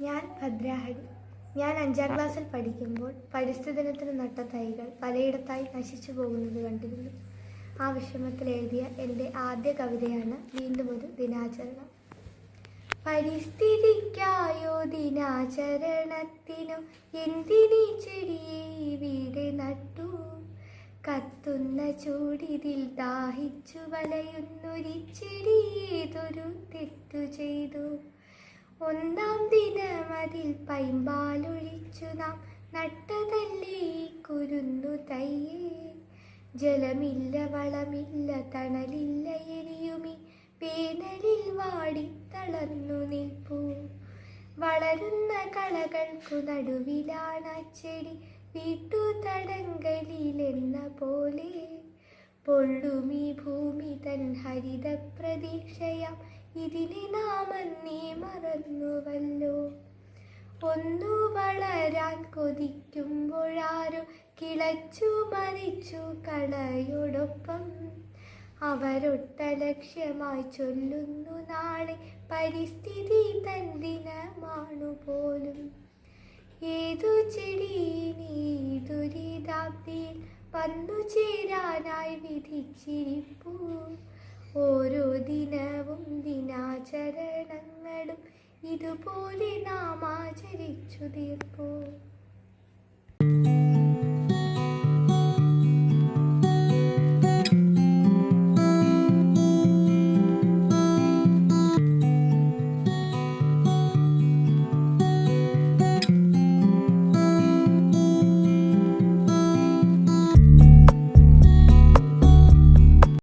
ഞാൻ ഭദ്രാഹരി. ഞാൻ അഞ്ചാം ക്ലാസ്സിൽ പഠിക്കുമ്പോൾ പരിസ്ഥിതിനത്തിന് നട്ട തൈകൾ പലയിടത്തായി നശിച്ചു പോകുന്നത് കണ്ടിരുന്നു. ആ വിഷമത്തിൽ എഴുതിയ എന്റെ ആദ്യ കവിതയാണ് വീണ്ടും ഒരു ദിനാചരണം. പരിസ്ഥിതിക്കായോ ദിനാചരണത്തിനോ എന്തിനീ ചെടിയെ വീട് നട്ടു? കത്തുന്ന ചൂടിതിൽ ദാഹിച്ചു വലയുന്നൊരു ചെടിയേതൊരു തെറ്റു ചെയ്തു? ഒന്നാം ദിനം അതിൽ പൈമ്പാലൊഴിച്ചു നാം. നട്ടതല്ലേ കുരുന്നു തയ്യേ ജലമില്ല വളമില്ല തണലില്ല എരിയുമി. വേനലിൽ വാടിത്തളർന്നു നിൽപ്പൂ. വളരുന്ന കളകൾക്കു നടുവിലാണ് ചെടി. വീട്ടു തടങ്കലിലെന്ന പോലെ പൊള്ളുമി ഭൂമി തൻ ഹരിത പ്രതീക്ഷയാം ഇതിനെ നാം അന്നേ മറന്നുവല്ലോ. ഒന്നു വളരാൻ കൊതിക്കുമ്പോഴാരോ കിളച്ചു മരിച്ചു കളയോടൊപ്പം അവരൊട്ട ലക്ഷ്യമായി ചൊല്ലുന്നു നാളെ പരിസ്ഥിതി തൻ ദിനമാണു പോലും. ഏതു ചെടീനി ദുരിതാബ്ദിയിൽ വന്നു ചേരാനായി വിധിച്ചിരിപ്പു. ഓരോ ദിനവും ഇതുപോലെ നാം ആചരിച്ചു തീർപ്പൂ